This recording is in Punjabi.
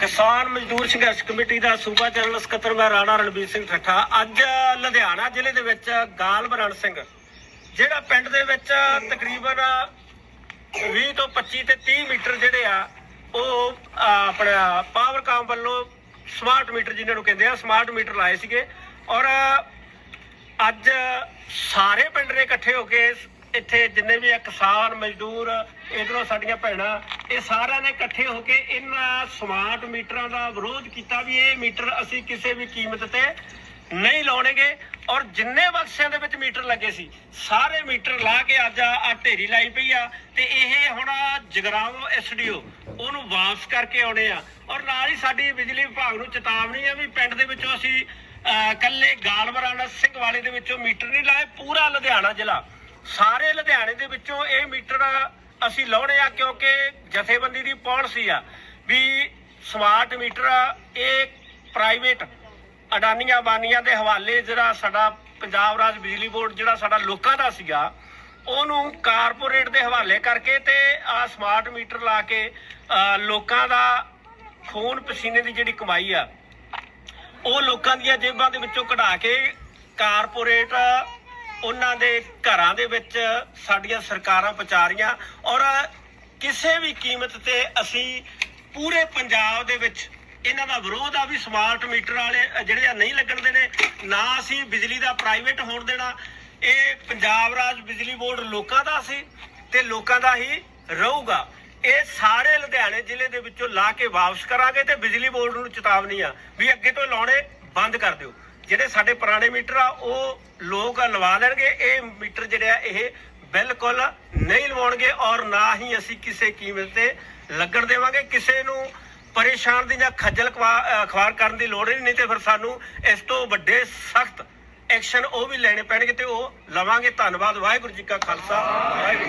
ਕਿਸਾਨ ਮਜ਼ਦੂਰ ਸੰਘਰਸ਼ ਕਮੇਟੀ ਦਾ ਸੂਬਾ ਜਨਰਲ ਸਕੱਤਰ ਮੈਂ ਰਾਣਾ ਰਣਬੀਰ ਸਿੰਘ ਠੱਠਾ, ਅੱਜ ਲੁਧਿਆਣਾ ਜ਼ਿਲ੍ਹੇ ਦੇ ਵਿੱਚ ਗਾਲ ਬਰਨ ਸਿੰਘ, ਜਿਹੜਾ ਪਿੰਡ ਦੇ ਵਿੱਚ ਤਕਰੀਬਨ 20 ਤੋਂ 25 ਤੇ 30 ਮੀਟਰ ਜਿਹੜੇ ਆ, ਉਹ ਆਪਣਾ ਪਾਵਰਕਾਮ ਵੱਲੋਂ ਸਮਾਰਟ ਮੀਟਰ ਜਿਨ੍ਹਾਂ ਨੂੰ ਕਹਿੰਦੇ ਆ ਸਮਾਰਟ ਮੀਟਰ ਲਾਏ ਸੀਗੇ ਔਰ ਅੱਜ ਸਾਰੇ ਪਿੰਡ ਨੇ ਇਕੱਠੇ ਹੋ ਕੇ ਇੱਥੇ ਜਿੰਨੇ ਵੀ ਆ ਕਿਸਾਨ, ਮਜ਼ਦੂਰ, ਇਧਰੋਂ ਸਾਡੀਆਂ ਭੈਣਾਂ ਇਹ ਸਾਰਿਆਂ ਨੇ ਇਕੱਠੇ ਹੋ ਕੇ ਇਹਨਾਂ ਸਮਾਰਟ ਮੀਟਰਾਂ ਦਾ ਵਿਰੋਧ ਕੀਤਾ ਵੀ ਇਹ ਮੀਟਰ ਅਸੀਂ ਕਿਸੇ ਵੀ ਕੀਮਤ ਤੇ ਨਹੀਂ ਲਾਉਣਗੇ। ਔਰ ਜਿੰਨੇ ਬਕਸਿਆਂ ਦੇ ਵਿੱਚ ਮੀਟਰ ਲੱਗੇ ਸੀ ਸਾਰੇ ਮੀਟਰ ਲਾ ਕੇ ਅੱਜ ਆ ਢੇਰੀ ਲਾਈ ਪਈ ਆ ਤੇ ਇਹ ਹੁਣ ਜਗਰਾਉਂ ਐਸਡੀਓ ਉਹਨੂੰ ਵਾਪਸ ਕਰਕੇ ਆਉਣੇ ਆ। ਔਰ ਨਾਲ ਹੀ ਸਾਡੀ ਬਿਜਲੀ ਵਿਭਾਗ ਨੂੰ ਚੇਤਾਵਨੀ ਆ ਵੀ ਪਿੰਡ ਦੇ ਵਿੱਚੋਂ ਅਸੀਂ ਅਹ, ਕੱਲੇ ਗਾਲਵਰਾਣਾ ਸਿੰਘ ਵਾਲੇ ਦੇ ਵਿੱਚੋਂ ਮੀਟਰ ਨਹੀਂ ਲਾਏ ਪੂਰਾ ਲੁਧਿਆਣਾ ਜ਼ਿਲ੍ਹਾ। ਸਾਰੇ ਲੁਧਿਆਣੇ ਦੇ ਵਿੱਚੋਂ ਇਹ ਮੀਟਰ ਅਸੀਂ ਲਾਉਣੇ ਆ ਕਿਉਂਕਿ ਜਥੇਬੰਦੀ ਦੀ ਪਾਲਿਸੀ ਆ ਵੀ ਸਮਾਰਟ ਮੀਟਰ ਇਹ ਪ੍ਰਾਈਵੇਟ ਅਡਾਨੀਆਂ ਬਾਨੀਆਂ ਦੇ ਹਵਾਲੇ ਜਿਹੜਾ ਸਾਡਾ ਪੰਜਾਬ ਰਾਜ ਬਿਜਲੀ ਬੋਰਡ ਜਿਹੜਾ ਸਾਡਾ ਲੋਕਾਂ ਦਾ ਸੀਗਾ, ਉਹਨੂੰ ਕਾਰਪੋਰੇਟ ਦੇ ਹਵਾਲੇ ਕਰਕੇ ਤੇ ਆ ਸਮਾਰਟ ਮੀਟਰ ਲਾ ਕੇ ਲੋਕਾਂ ਦਾ ਖੂਨ ਪਸੀਨੇ ਦੀ ਜਿਹੜੀ ਕਮਾਈ ਆ, ਉਹ ਲੋਕਾਂ ਦੀਆਂ ਜੇਬਾਂ ਦੇ ਵਿੱਚੋਂ ਕਢਾ ਕੇ ਕਾਰਪੋਰੇਟ ਉਹਨਾਂ ਦੇ ਘਰਾਂ ਦੇ ਵਿੱਚ ਸਾਡੀਆਂ ਸਰਕਾਰਾਂ ਪਹੁੰਚਾ ਰਹੀਆਂ ਔਰ ਕਿਸੇ ਵੀ ਕੀਮਤ ਤੇ ਅਸੀਂ ਪੂਰੇ ਪੰਜਾਬ ਦੇ ਵਿੱਚ ਇਹਨਾਂ ਦਾ ਵਿਰੋਧ ਆ ਵੀ ਸਮਾਰਟ ਮੀਟਰ ਵਾਲੇ ਜਿਹੜੇ ਆ ਨਹੀਂ ਲੱਗਣ ਦੇਣੇ, ਨਾ ਅਸੀਂ ਬਿਜਲੀ ਦਾ ਪ੍ਰਾਈਵੇਟ ਹੋਣ ਦੇਣਾ। ਇਹ ਪੰਜਾਬ ਰਾਜ ਬਿਜਲੀ ਬੋਰਡ ਲੋਕਾਂ ਦਾ ਸੀ ਤੇ ਲੋਕਾਂ ਦਾ ਹੀ ਰਹੂਗਾ। ਇਹ ਸਾਰੇ ਲੁਧਿਆਣੇ ਜ਼ਿਲ੍ਹੇ ਦੇ ਵਿੱਚੋਂ ਲਾ ਕੇ ਵਾਪਸ ਕਰਾਂਗੇ ਤੇ ਬਿਜਲੀ ਬੋਰਡ ਨੂੰ ਚੇਤਾਵਨੀ ਆ ਵੀ ਅੱਗੇ ਤੋਂ ਲਾਉਣੇ ਬੰਦ ਕਰ ਦਿਓ। ਜਿਹੜੇ ਸਾਡੇ ਪੁਰਾਣੇ ਮੀਟਰ ਆ, ਉਹ ਲੋਕ ਲਵਾ ਲੈਣਗੇ। ਇਹ ਮੀਟਰ ਜਿਹੜੇ ਆ, ਇਹ ਬਿਲਕੁਲ ਨਹੀਂ ਲਵਾਉਣਗੇ ਔਰ ਨਾ ਹੀ ਅਸੀਂ ਕਿਸੇ ਕੀਮਤ ਤੇ ਲੱਗਣ ਦੇਵਾਂਗੇ। ਕਿਸੇ ਨੂੰ ਪਰੇਸ਼ਾਨ ਦੀ ਜਾਂ ਖੱਜਲ ਖਵਾ- ਅਹ ਖਵਾਰ ਕਰਨ ਦੀ ਲੋੜ ਹੀ ਨਹੀਂ ਤੇ ਫਿਰ ਸਾਨੂੰ ਇਸ ਤੋਂ ਵੱਡੇ ਸਖਤ ਐਕਸ਼ਨ ਉਹ ਵੀ ਲੈਣੇ ਪੈਣਗੇ ਤੇ ਉਹ ਲਵਾਂਗੇ। ਧੰਨਵਾਦ, ਵਾਹਿਗੁਰੂ ਜੀ ਕਾ ਖਾਲਸਾ, ਵਾਹਿਗੁਰੂ